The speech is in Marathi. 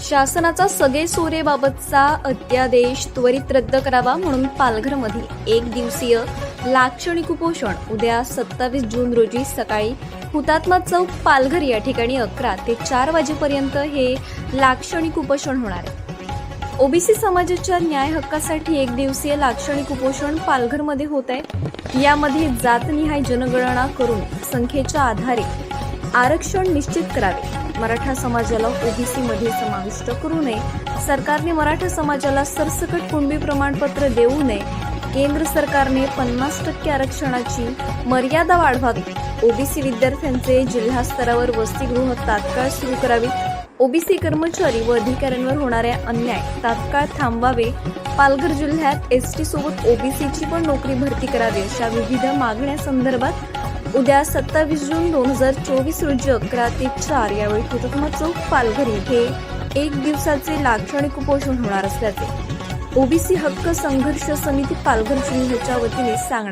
शासनाचा सगळे सोरेबाबतचा अध्यादेश त्वरित रद्द करावा म्हणून पालघरमधील एक दिवसीय लाक्षणिक उपोषण उद्या सत्तावीस जून रोजी सकाळी हुतात्मा चौक पालघर या ठिकाणी अकरा ते चार वाजेपर्यंत हे लाक्षणिक उपोषण होणार आहे. ओबीसी समाजाच्या न्याय हक्कासाठी एक दिवसीय लाक्षणिक उपोषण पालघरमध्ये होत आहे. यामध्ये जातनिहाय जनगणना करून संख्येच्या आधारे आरक्षण निश्चित करावे. मराठा समाजाला ओबीसी मध्ये समाविष्ट करू नये. सरकारने मराठा समाजाला सरसकट कुणबी प्रमाणपत्र देऊ नये. केंद्र सरकारने पन्नास टक्के आरक्षणाची मर्यादा वाढवावी. ओबीसी विद्यार्थ्यांचे जिल्हा स्तरावर वसतिगृह तात्काळ सुरू करावी. ओबीसी कर्मचारी व अधिकाऱ्यांवर होणाऱ्या अन्याय तात्काळ थांबवावे. पालघर जिल्ह्यात एस टी सोबत ओबीसीची पण नोकरी भरती करावी अशा विविध मागण्या संदर्भात उद्या सत्तावीस जून दोन हजार चोवीस रोजी अकरा ते चार यावेळी हुतात्मा चौक पालघर हे एक दिवसाचे लाक्षणिक उपोषण होणार असल्याचे. ओबीसी हक्क संघर्ष समिती पालघर जिल्ह्याच्या वतीने सांगण्यात